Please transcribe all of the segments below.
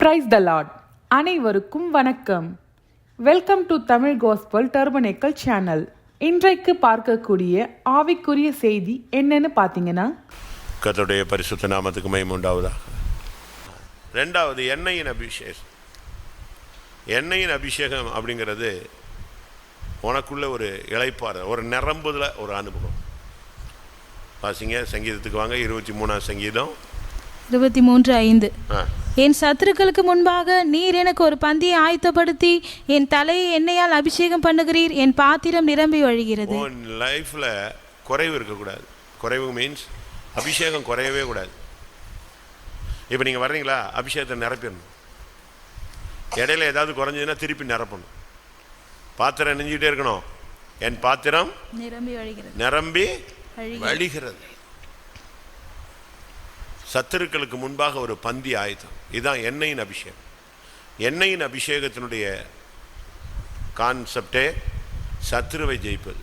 Praise the lord அனைவருக்கும் வணக்கம். Welcome to Tamil gospel tabernacle channel இன்றைக்கு பார்க்கக்கூடிய ஆவிக்குரிய செய்தி என்னன்னு பார்த்தீங்கன்னா கர்த்தருடைய பரிசுத்த நாமத்துக்கு மகிமை உண்டாவதாக. ரெண்டாவது எண்ணெயின் அபிஷேகம். எண்ணெயின் அபிஷேகம் அப்படிங்கிறது உனக்குள்ள ஒரு இளைப்பாறு ஒரு நிரம்புதல ஒரு அனுபவம். வாசிங்க சங்கீதத்துக்கு வாங்க இருபத்தி மூணாம் சங்கீதம். இருபத்தி மூன்று ஐந்து. ஆ. என் சத்துருக்களுக்கு முன்பாக நீர் எனக்கு ஒரு பந்தியை ஆயத்தப்படுத்தி என் தலையை எண்ணெயால் அபிஷேகம் பண்ணுகிறீர் என் பாத்திரம் நிரம்பி வழிகிறது லைஃப்பில் குறைவு இருக்கக்கூடாது. குறைவு மீன்ஸ் அபிஷேகம் குறையவே கூடாது. இப்போ நீங்கள் வர்றீங்களா? அபிஷேகத்தை நிரப்பிடணும். இடையில ஏதாவது குறைஞ்சதுன்னா திருப்பி நிரப்பணும். பாத்திரம் நெஞ்சிக்கிட்டே இருக்கணும். என் பாத்திரம் நிரம்பி வழிகிறது நிரம்பி வழிகிறது. சத்துருக்களுக்கு முன்பாக ஒரு பந்தி ஆயுதம். இதுதான் எண்ணெயின் அபிஷேகம். எண்ணெயின் அபிஷேகத்தினுடைய கான்செப்டே சத்ருவை ஜெயிப்பது.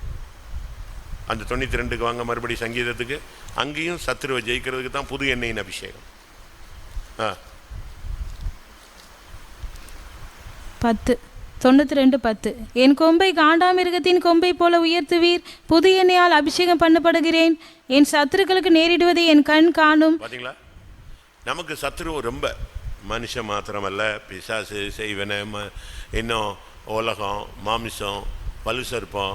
அந்த தொண்ணூற்றி ரெண்டுக்கு வாங்க மறுபடி சங்கீதத்துக்கு. அங்கேயும் சத்ருவை ஜெயிக்கிறதுக்கு தான் புது எண்ணெயின் அபிஷேகம். ஆ. பத்து. தொண்ணூற்றி ரெண்டு பத்து. என் கொம்பை காண்டாமிருகத்தின் கொம்பை போல உயர்த்துவீர். புது எண்ணெயால் அபிஷேகம் பண்ணப்படுகிறேன். என் சத்துருக்களுக்கு நேரிடுவதை என் கண் காணும். பார்த்தீங்களா நமக்கு சத்துரு ரொம்ப. மனுஷன் மாத்திரமல்ல. பிசாசு செய்வன ம இன்னும் உலகம் மாமிசம் பலு சர்ப்பம்.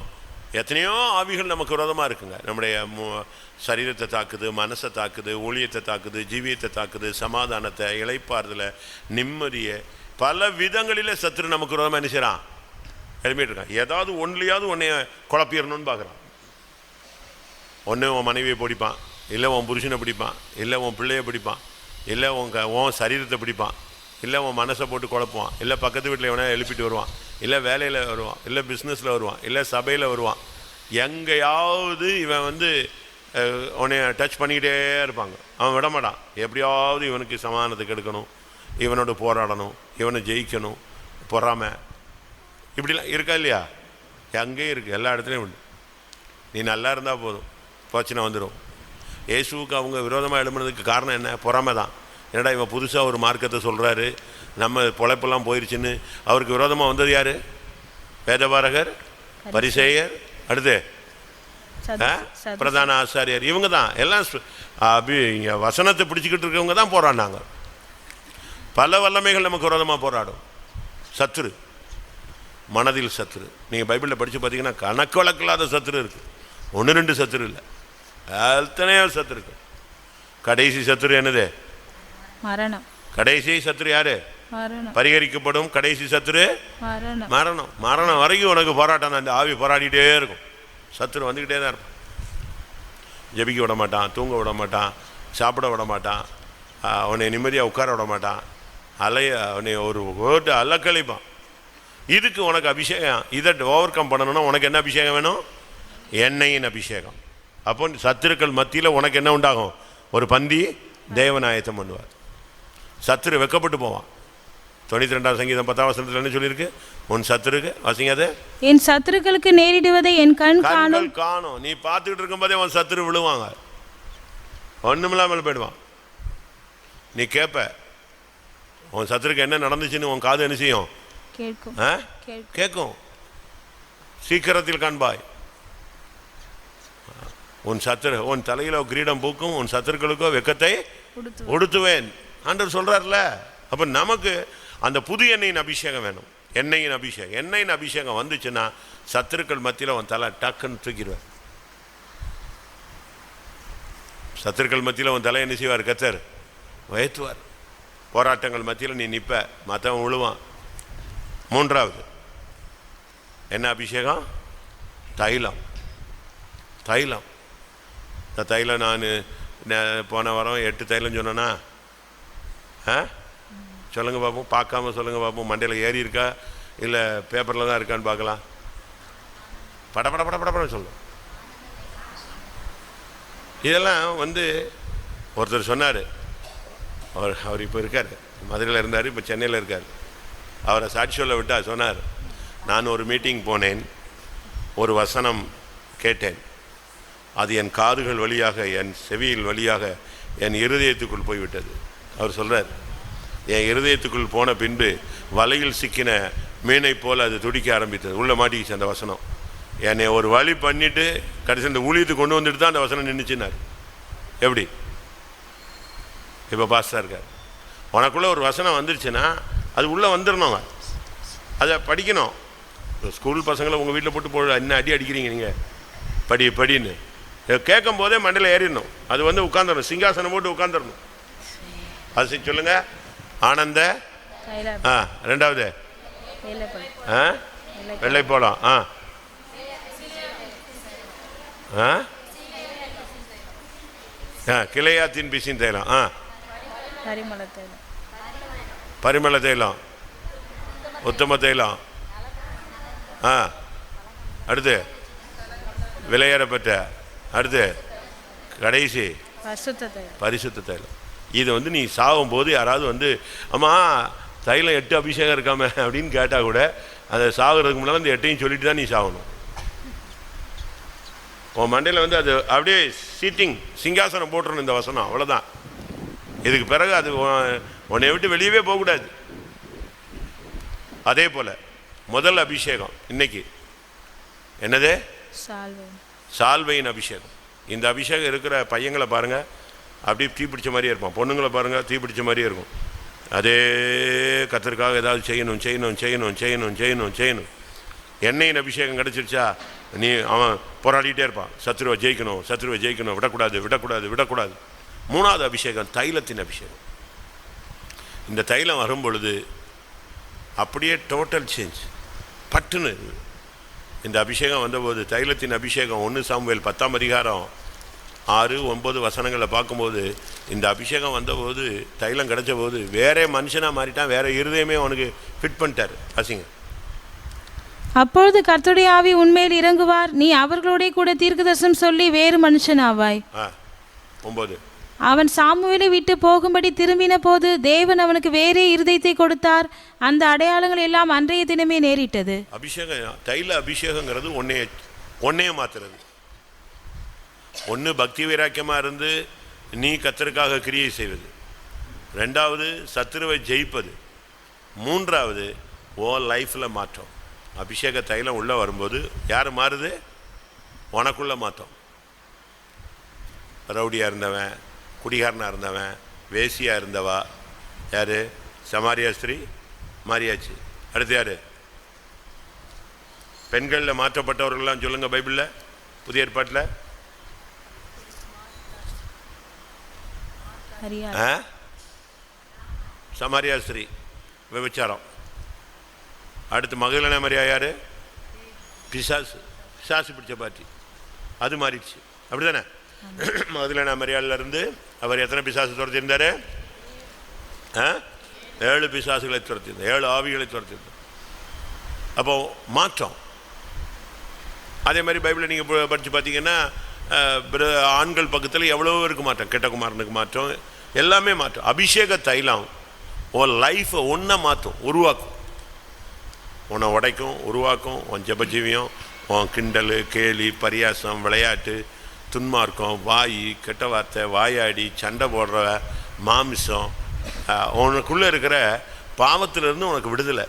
எத்தனையோ ஆவிகள் நமக்கு விரோதமாக இருக்குங்க. நம்முடைய மு- சரீரத்தை தாக்குது மனசை தாக்குது ஊழியத்தை தாக்குது ஜீவியத்தை தாக்குது சமாதானத்தை இழைப்பாறுதலை நிம்மதியை பல விதங்களில் சத்துரு நமக்கு விரோதமாக என்ன செய்கிறான் எழுப்பிட்டு இருக்கான். ஏதாவது ஒன்றுலையாவது உன்னைய குழப்பிடணும்னு பார்க்குறான் ஒன்று உன் மனைவியை பிடிப்பான். இல்லை உன் புருஷனை பிடிப்பான். இல்லை உன் பிள்ளையை பிடிப்பான். இல்லை உன் க உன் சரீரத்தை பிடிப்பான். இல்லை உன் மனசை போட்டு குழப்புவான். இல்லை பக்கத்து வீட்டில் எவனா எழுப்பிட்டு வருவான். இல்லை வேலையில் வருவான். இல்லை பிஸ்னஸில் வருவான். இல்லை சபையில் வருவான். எங்கேயாவது இவன் வந்து உன்னைய டச் பண்ணிக்கிட்டே இருப்பாங்க. அவன் விடமாட்டான். எப்படியாவது இவனுக்கு சமாதானத்துக்கு கெடுக்கணும். இவனோட போராடணும். இவனை ஜெயிக்கணும் பொறாமை. இப்படிலாம் இருக்கா இல்லையா? அங்கேயும் இருக்குது எல்லா இடத்துலையும் உண்டு. நீ நல்லா இருந்தால் போதும் பிரச்சனை வந்துடும் இயேசுவுக்கு அவங்க விரோதமாக எழுப்புனதுக்கு காரணம் என்ன? பொறாமை தான். என்னடா இவன் புதுசாக ஒரு மார்க்கத்தை சொல்கிறாரு நம்ம பொழைப்பெல்லாம் போயிருச்சுன்னு. அவருக்கு விரோதமாக வந்தது யார்? வேதபாரகர் பரிசேயர். அடுத்து? பிரதான ஆசாரியர் இவங்க தான். எல்லாம் அபி இங்க வசனத்தை பிடிச்சிக்கிட்டு இருக்கவங்க தான் போராடினாங்க பல வல்லமைகள் நமக்கு விரோதமாக போராடும். சத்துரு. மனதில் சத்துரு. நீங்கள் பைபிளில் படித்து பார்த்தீங்கன்னா கணக்கு வழக்கில்லாத சத்துரு இருக்குது ஒன்று ரெண்டு சத்துரு இல்லை. எத்தனையோ சத்துரு இருக்கு. கடைசி சத்துரு என்னது? மரணம். கடைசி சத்துரு யாரு? பரிகரிக்கப்படும் கடைசி சத்துரு? மரணம். மரணம். வரைக்கும் உனக்கு போராட்டம் அந்த ஆவி போராடிட்டே இருக்கும். சத்துரு வந்துக்கிட்டே தான் இருப்பான் ஜெபிக்க விட மாட்டான் தூங்க விட மாட்டான் சாப்பிட விட மாட்டான். உன்னை நிம்மதியாக உட்கார விட மாட்டான். அலைய உன்னை ஒரு ஓட்டு அலக்கழிப்பான் இதுக்கு உனக்கு அபிஷேகம் இதை ஓவர் கம் பண்ணணும்னா உனக்கு என்ன அபிஷேகம் வேணும்? எண்ணெயின் அபிஷேகம். அப்போ சத்துருக்கள் மத்தியில் உனக்கு என்ன உண்டாகும்? ஒரு பந்தி தேவநாயத்தம் பண்ணுவார் சத்துரு வெக்கப்பட்டு போவான். தொண்ணூற்றி ரெண்டாம் சங்கீதம் பத்தாம் வசனத்தில் என்ன சொல்லியிருக்கு? உன் சத்துருக்கு வாசிங்க அது என் சத்துருக்களுக்கு நேரிடுவதை என் கண் காணும். காணும். நீ பார்த்துக்கிட்டு இருக்கும்போதே உன் சத்துரு விழுவாங்க. ஒன்றுமில்லாமல் போயிடுவான். நீ கேட்ப உன் சத்துருக்கு என்ன நடந்துச்சுன்னு உன் காது என்ன செய்யும்? கேட்கும். ஆ? கேட்கும். கேட்கும். சீக்கிரத்தில் காண்பாய். உன் சத்துரு உன் தலையில கிரீடம் பூக்கும் உன் சத்துருக்களுக்கோ வெக்கத்தை உடுத்து உடுத்துவேன். ஆண்டவர் சொல்றாருல? அப்ப நமக்கு அந்த புது எண்ணெயின் அபிஷேகம் வேணும். எண்ணெயின் அபிஷேகம் எண்ணெயின் அபிஷேகம் வந்துச்சுன்னா சத்துருக்கள் மத்தியில் உன் தலை டக்குன்னு தூக்கிடுவார். சத்துருக்கள் மத்தியில் உன் தலை என்ன செய்வார்? கத்தர் உயர்த்துவார். போராட்டங்கள் மத்தியில் நீ நிற்ப மற்றவன் விழுவான் மூன்றாவது என்ன அபிஷேகம்? தைலம். தைலம். இந்த தைலம் நான் போன வாரம் எட்டு தைலம் சொன்னேன்னா ஆ? சொல்லுங்கள் பார்ப்போம் பார்க்காம சொல்லுங்கள் பார்ப்போம் மண்டையில் ஏறி இருக்கா? இல்லை பேப்பரில் தான் இருக்கான்னு பார்க்கலாம். பட பட பட படப்பட சொல்லும் இதெல்லாம் வந்து ஒருத்தர் சொன்னார் அவர் அவர் இப்போ இருக்கார். மதுரையில் இருந்தார் இப்போ சென்னையில் இருக்கார். அவரை சாட்சி சொல்ல சொன்னார் நான் ஒரு மீட்டிங் போனேன் ஒரு வசனம் கேட்டேன். அது என் காதுகள் வழியாக என் செவியில் வழியாக என் இருதயத்துக்குள் போய்விட்டது. அவர் சொல்கிறார் என் இருதயத்துக்குள் போன பின்பு வலையில் சிக்கின மீனை போல் அது துடிக்க ஆரம்பித்தது. உள்ளே மாட்டிக்கிச்சு அந்த வசனம். என்னை ஒரு வழி பண்ணிவிட்டு கடைசி இந்த ஊழியத்துக்கு கொண்டு வந்துட்டு தான் அந்த வசனம் நின்றுச்சுனார் எப்படி? இப்போ பாஸ்டா இருக்கார். உனக்குள்ள ஒரு வசனம் வந்துருச்சுன்னா அது உள்ளே வந்துடணும் அதை படிக்கணும். ஸ்கூல் பசங்களை உங்கள் வீட்டில் போட்டு போ என்ன அடி அடிக்கிறீங்க நீங்கள் படி படின்னு. கேட்கும் போதே மண்டையில் ஏறிடணும். அது வந்து உட்காந்துடணும் சிங்காசனம் போட்டு உட்காந்துடணும் அது சரி சொல்லுங்க. ஆனந்த. ஆ ரெண்டாவது. ஆ? வெள்ளை போலாம் ஆ. ஆ? ஆ கிளையாத்தின் பிசின் தைலம். ஆ. பரிமள தைலம் பரிமள தைலம் உத்தம தைலம் ஆ அடுத்து. விலையேறப்பட்ட அடுத்து. கடைசி. பரிசுத்த தைலம் இது வந்து நீ சாகும் போது யாராவது வந்து அம்மா தைலம் எட்டு அபிஷேகம் இருக்காம அப்படின்னு கேட்டால் கூட அதை சாகுறதுக்கு முன்னாடி அந்த எட்டையும் சொல்லிட்டு தான் நீ சாகணும். உன் மண்டையில் வந்து அது அப்படியே சீட்டிங் சிங்காசனம் போட்டுறணும் இந்த வசனம் அவ்வளோதான் இதுக்கு பிறகு அது உன்- உன்னை விட்டு வெளியவே போகக்கூடாது. அதே போல் முதல் அபிஷேகம் இன்னைக்கு. என்னது? சால்வை. சால்வையின் அபிஷேகம். இந்த அபிஷேகம் இருக்கிற பையங்களை பாருங்க. அப்படியே தீ பிடிச்ச மாதிரியே இருப்பான். பொண்ணுங்களை பாருங்க தீ பிடிச்ச மாதிரியே இருக்கும். அதே கத்தருக்காக ஏதாவது செய்யணும் செய்யணும் செய்யணும் செய்யணும் செய்யணும் செய்யணும். எண்ணெயின் அபிஷேகம் கிடைச்சிருச்சா? நீ அவன் போராடிட்டே இருப்பான். சத்ருவை ஜெயிக்கணும் சத்ருவை ஜெயிக்கணும். விடக்கூடாது விடக்கூடாது விடக்கூடாது. மூணாவது அபிஷேகம் தைலத்தின் அபிஷேகம். இந்த தைலம் வரும் பொழுது அப்படியே டோட்டல் சேஞ்ச் பட்டுன்னு இந்த அபிஷேகம் வந்தபோது தைலத்தின் அபிஷேகம் ஒன்று சாமுவேல் பத்தாம் அதிகாரம் ஆறு ஒன்பது வசனங்களை பார்க்கும்போது இந்த அபிஷேகம் வந்தபோது தைலம் கிடைச்ச போது வேற மனுஷனாக மாறிட்டான் வேற இருதயமே அவனுக்கு ஃபிட் பண்ணிட்டார். வாசிங்க. அப்பொழுது கர்த்தருடைய ஆவி உண்மையில் இறங்குவார். நீ அவர்களோடே கூட தீர்க்கதரிசனம் சொல்லி வேறு மனுஷன் ஆவாய் ஆ ஒம்பது அவன் சாமுவேலை விட்டு போகும்படி திரும்பின போது தேவன் அவனுக்கு வேறே இருதயத்தை கொடுத்தார். அந்த அடையாளங்கள் எல்லாம் அன்றைய தினமே நேரிட்டது. அபிஷேகம் தைல அபிஷேகங்கிறது ஒன்னே ஒன்னே மாத்துறது ஒன்று பக்தி வைராக்கியமாக இருந்து நீ கத்தருக்காக கிரியை செய்வது. ரெண்டாவது சத்துருவை ஜெயிப்பது. மூன்றாவது ஓ லைஃப்பில் மாற்றம். அபிஷேக தைலம் உள்ளே வரும்போது யார் மாறுது? உனக்குள்ளே மாற்றம். ரவுடியாக இருந்தவன் குடிகாரனாக இருந்தவன் வேசியாக இருந்தவா? யார்? சமாரியா ஸ்திரீ? மாறியாச்சு அடுத்து யார்? பெண்களில் மாற்றப்பட்டவர்கள்லாம் சொல்லுங்க பைபிளில் புதிய ஏற்பாட்டில். சரியா ஆ? சமாரியா ஸ்திரீ விபச்சாரம். அடுத்து மகளின மரியா யாரு? பிசாசு. பிசாசு பிடிச்ச பாட்டி. அது மாறிடுச்சு. அப்படிதானே? மகளின மரியாதையில இருந்து அவர் எத்தனை பிசாசு துரத்திருந்தாரு ஆ? ஏழு பிசாசுகளை துரத்திருந்தார் ஏழு ஆவிகளை துரத்திருந்தார் அப்போ மாற்றம். அதே மாதிரி பைபிளை நீங்கள் படித்து பார்த்தீங்கன்னா பிற- ஆண்கள் பக்கத்தில் எவ்வளோ இருக்க மாற்றம். கெட்டகுமாரனுக்கு மாற்றம். எல்லாமே மாற்றம். அபிஷேக தைலம். உன் லைஃப்பை ஒன்றை மாற்றும். உருவாக்கும். உன்னை உடைக்கும் உருவாக்கும். உன் ஜெபஜீவியம் உன் கிண்டல் கேலி பரியாசம் விளையாட்டு துன்மார்க்கம் வாய் கெட்ட வார்த்தை வாயாடி சண்டை போடுற மாமிசம் உனக்குள்ளே இருக்கிற பாவத்திலிருந்து உனக்கு விடுதலை.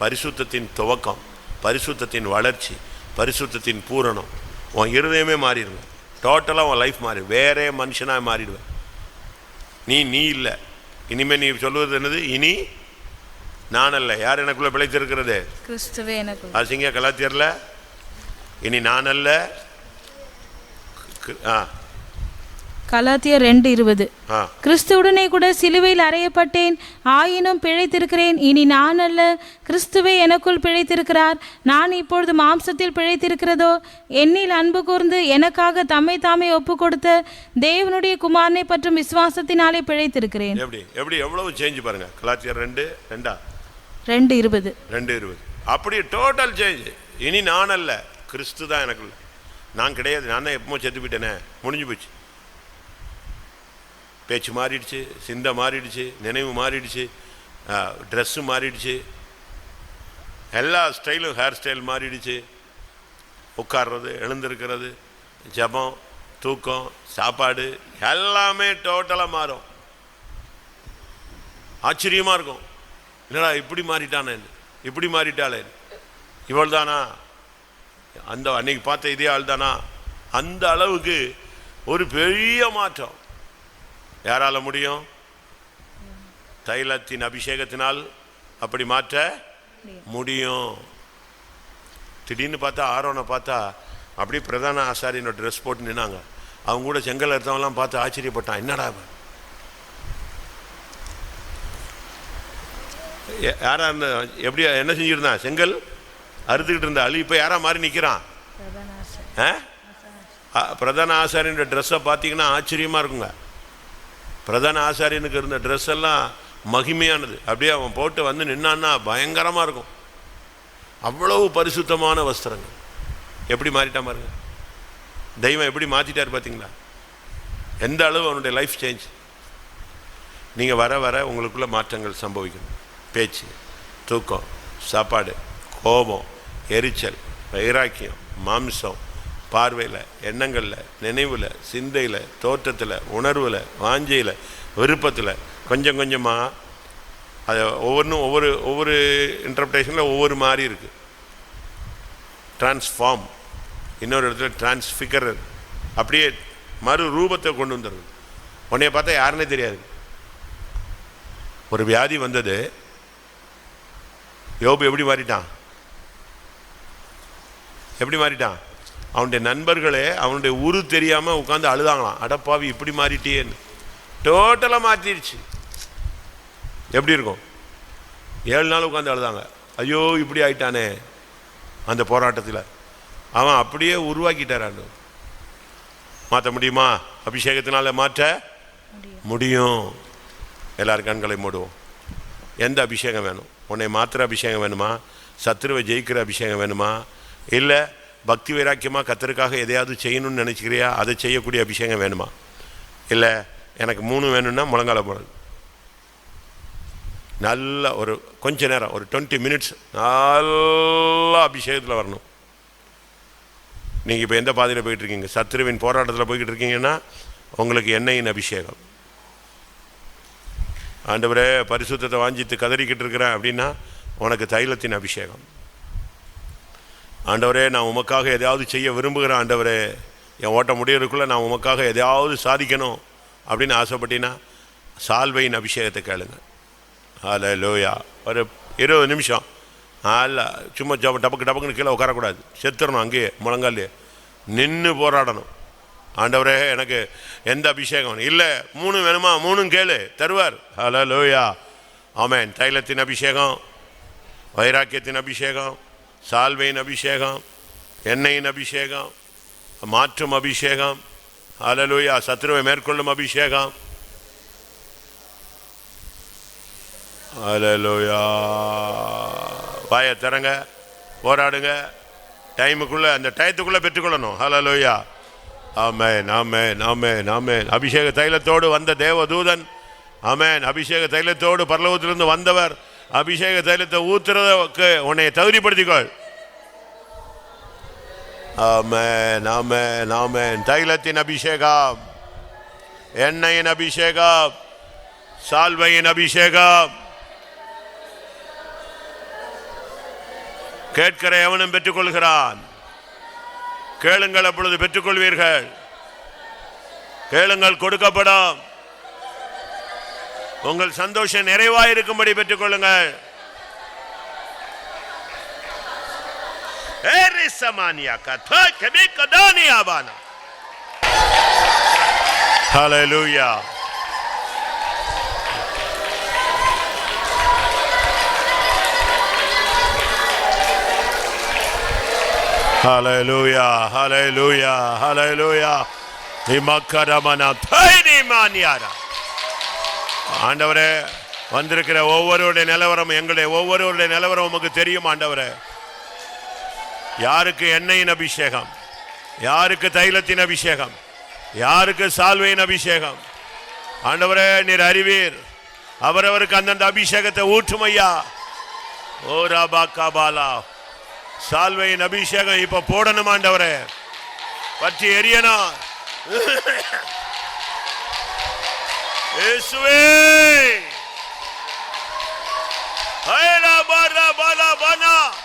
பரிசுத்தத்தின் துவக்கம் பரிசுத்தத்தின் வளர்ச்சி பரிசுத்தத்தின் பூரணம். உன் இருதயமே மாறிடுவேன். டோட்டலாக உன் லைஃப் மாறி வேறே மனுஷனாக மாறிடுவேன். நீ நீ இல்லை. இனிமேல் நீ சொல்வது என்னது? இனி நான் அல்ல. யார் எனக்குள்ளே பிழைத்திருக்கிறது? கிறிஸ்துவே எனக்கு ஆசிங்க கலாத்தியரில். இனி நான் அல்ல. கலாத்தியர் ரெண்டு இருபது. கிறிஸ்துவுடனே கூட சிலுவையில் அறையப்பட்டேன். ஆயினும் பிழைத்திருக்கிறேன். இனி நான் அல்ல. கிறிஸ்துவே எனக்குள் பிழைத்திருக்கிறார். நான் இப்பொழுது மாம்சத்தில் பிழைத்திருக்கிறதோ? என்னில் அன்பு கூர்ந்து எனக்காக தம்மை தாமே ஒப்பு கொடுத்த தேவனுடைய குமாரனை பற்றும் விசுவாசத்தினாலே பிழைத்திருக்கிறேன். எப்படி? எப்படி? எவ்வளவு சேஞ்ச் பாருங்க. கலாத்தியர் ரெண்டு ரெண்டா? ரெண்டு இருபது. ரெண்டு இருபது. அப்படி டோட்டல் சேஞ்ச் இனி நான் அல்ல. கிறிஸ்து தான் எனக்குள்ள நான் கிடையாது நான் தான் எப்பவும் செத்து போயிட்டேனே. முடிஞ்சு போச்சு. பேச்சு மாறிடுச்சு சிந்தை மாறிடுச்சு நினைவு மாறிடுச்சு ட்ரெஸ்ஸு மாறிடுச்சு. எல்லா ஸ்டைலும் ஹேர் ஸ்டைல் மாறிடுச்சு. உட்கார்றது எழுந்திருக்கிறது ஜபம் தூக்கம் சாப்பாடு எல்லாமே டோட்டலாக மாறும். ஆச்சரியமாக இருக்கும். என்னடா இப்படி மாறிட்டானே இப்படி மாறிட்டாளே இவள் தானா அந்த அன்னைக்கு பார்த்த இதே ஆள் தானா? அந்த அளவுக்கு ஒரு பெரிய மாற்றம். யாரால முடியும்? தைலத்தின் அபிஷேகத்தினால் அப்படி மாற்ற முடியும். திடீர்னு பார்த்தா ஆரோனை பார்த்தா அப்படியே பிரதான ஆசாரியனோட ட்ரெஸ் போட்டு நின்னாங்க. அவங்க கூட செங்கல் எடுத்தவங்களாம் பார்த்து ஆச்சரியப்பட்டான். என்னடா யாராக இருந்த? எப்படி என்ன செஞ்சுருந்தான்? செங்கல்? அறுத்துக்கிட்டு இருந்த அழி இப்போ யாரா மாறி நிற்கிறான் பிரதான ஆசாரியனோட ட்ரெஸ்ஸை பார்த்தீங்கன்னா ஆச்சரியமாக இருக்குங்க. பிரதான ஆசாரியனுக்கு இருந்த ட்ரெஸ் எல்லாம் மகிமையானது. அப்படியே அவன் போட்டு வந்து நின்னான்னா பயங்கரமாக இருக்கும். அவ்வளவு பரிசுத்தமான வஸ்திரங்கள். எப்படி மாறிட்டான் பாருங்க. தெய்வம் எப்படி மாற்றிட்டார் பார்த்தீங்களா எந்த அளவு அவனுடைய லைஃப் சேஞ்ச் நீங்கள் வர வர உங்களுக்குள்ள மாற்றங்கள் சம்பவிக்கணும். பேச்சு தூக்கம் சாப்பாடு கோபம் எரிச்சல் வைராக்கியம் மாம்சம் பார்வையில் எண்ணங்களில் நினைவில் சிந்தையில் தோற்றத்தில் உணர்வில் வாஞ்சையில் விருப்பத்தில் கொஞ்சம் கொஞ்சமாக அதை ஒவ்வொன்றும் ஒவ்வொரு ஒவ்வொரு இன்டர்பிரேஷனில் ஒவ்வொரு மாதிரி இருக்குது டிரான்ஸ்ஃபார்ம் இன்னொரு இடத்துல டிரான்ஸ்ஃபிகர் அப்படியே மறு ரூபத்தை கொண்டு வந்துடுது உன்னைய பார்த்தா யாருன்னே தெரியாது. ஒரு வியாதி வந்தது. யோபு எப்படி மாறிட்டான்? எப்படி மாறிட்டான்? அவனுடைய நண்பர்களே அவனுடைய உரு தெரியாம உட்காந்து அழுதாங்களாம். அடப்பாவி இப்படி மாறிட்டியேன்னு. டோட்டலாக மாற்றிடுச்சு எப்படி இருக்கும்? ஏழு நாள் உட்காந்து அழுதாங்க. ஐயோ இப்படி ஆயிட்டானே. அந்த போராட்டத்தில். அவன் அப்படியே உருவாக்கிட்டார் ஆண்டவர் மாற்ற முடியுமா? அபிஷேகத்தினால மாற்ற முடியும். எல்லாரும் கண்களை மூடுவோம். எந்த அபிஷேகம் வேணும்? உன்னை மாத்திர அபிஷேகம் வேணுமா? சத்துருவை ஜெயிக்கிற அபிஷேகம் வேணுமா? இல்லை பக்தி வைராக்கியமாக கத்தருக்காக எதையாவது செய்யணும்னு நினச்சிக்கிறியா? அதை செய்யக்கூடிய அபிஷேகம் வேணுமா? இல்லை எனக்கு மூணு வேணும்னா முழங்கால போடுறது நல்ல ஒரு கொஞ்ச நேரம் ஒரு டுவெண்ட்டி மினிட்ஸ் நல்லா அபிஷேகத்தில் வரணும். நீங்கள் இப்போ எந்த பாதையில் போயிட்டு இருக்கீங்க சத்ருவின் போராட்டத்தில் போய்கிட்டு இருக்கீங்கன்னா உங்களுக்கு எண்ணெயின் அபிஷேகம். ஆண்டவரே பரிசுத்தத்தை வாஞ்சித்து கதறிக்கிட்டு இருக்கிறேன் அப்படின்னா உனக்கு தைலத்தின் அபிஷேகம். ஆண்டவரே நான் உமக்காக எதையாவது செய்ய விரும்புகிறேன் ஆண்டவரே. என் ஓட்ட முடியறதுக்குள்ளே நான் உமக்காக எதையாவது சாதிக்கணும் அப்படின்னு ஆசைப்பட்டீங்கன்னா சால்வையின் அபிஷேகத்தை கேளுங்க. அல லோயா ஒரு இருபது நிமிஷம். அல்ல சும்மா ஜப டபக்கு டபக்குன்னு கீழே உட்காரக்கூடாது. செத்துடணும் அங்கேயே முழங்காலே நின்று போராடணும். ஆண்டவரே எனக்கு எந்த அபிஷேகம்? இல்லை மூணு வேணுமா? மூணும் கேளு. தருவார். ஹலோ லோயா ஆமேன். தைலத்தின் அபிஷேகம் வைராக்கியத்தின் அபிஷேகம் சால்வையின் அபிஷேகம் எண்ணெயின் அபிஷேகம் மாற்றும் அபிஷேகம் அலலுயா சத்ருவை மேற்கொள்ளும் அபிஷேகம். அலலுயா வாயை திறங்க போராடுங்க. டைமுக்குள்ளே அந்த டயத்துக்குள்ளே பெற்றுக்கொள்ளணும். ஹலலோயா ஆமேன் ஆமேன் ஆமேன் ஆமேன். அபிஷேக தைலத்தோடு வந்த தேவதூதன் ஆமேன். அபிஷேக தைலத்தோடு பரலோகத்திலிருந்து வந்தவர் அபிஷேக தைலத்தை ஊத்துறதுக்கு உன்னை தகுதிப்படுத்திக்கொள். ஆமென் ஆமென் ஆமென். தைலத்தின் அபிஷேகம் எண்ணெயின் அபிஷேகம் சால்வையின் அபிஷேகம். கேட்கிற எவனும் பெற்றுக்கொள்கிறான்? கேளுங்கள் அப்பொழுது பெற்றுக்கொள்வீர்கள். கேளுங்கள் கொடுக்கப்படும். உங்கள் சந்தோஷம் நிறைவா இருக்கும்படி பெற்றுக் கொள்ளுங்கள் சமானியா கதா கபி கதானி ஆவானா ஹalleluya ஹalleluya ஹalleluya ஹalleluya இமக்கரமனா தைரியமானியாரா ஆண்டவரே வந்திருக்கிற ஒவ்வொருவருடைய நிலவரம் எங்களுடைய ஒவ்வொருவருடைய நிலவரம் உமக்கு தெரியும் ஆண்டவரே. யாருக்கு எண்ணெயின் அபிஷேகம் யாருக்கு தைலத்தின் அபிஷேகம் யாருக்கு சால்வையின் அபிஷேகம்? ஆண்டவரே நீர் அறிவீர். அவரவருக்கு அந்தந்த அபிஷேகத்தை ஊற்றும் ஐயா. ஓ ராபா காபாலா. சால்வையின் அபிஷேகம் இப்ப போடணும் ஆண்டவரே. பற்றி எரியணும். Eso es. ¡Ay, la barra, bala! bala!